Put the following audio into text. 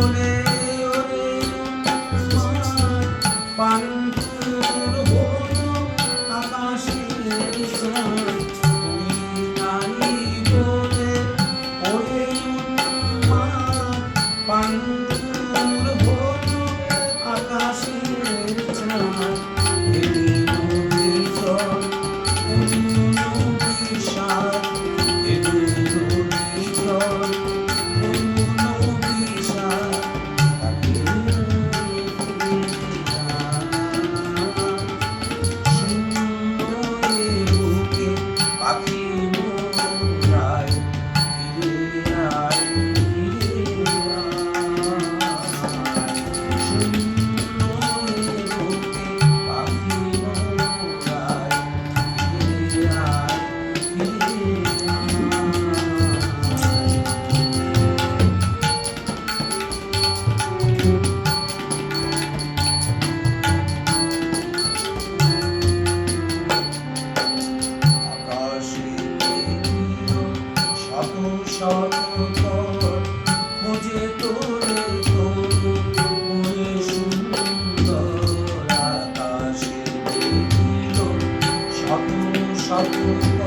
Lunes. সম্পদ খুঁজে তোলে তোরে সুন্দর আকাশে দেখিল। স্বপ্ন স্বপ্ন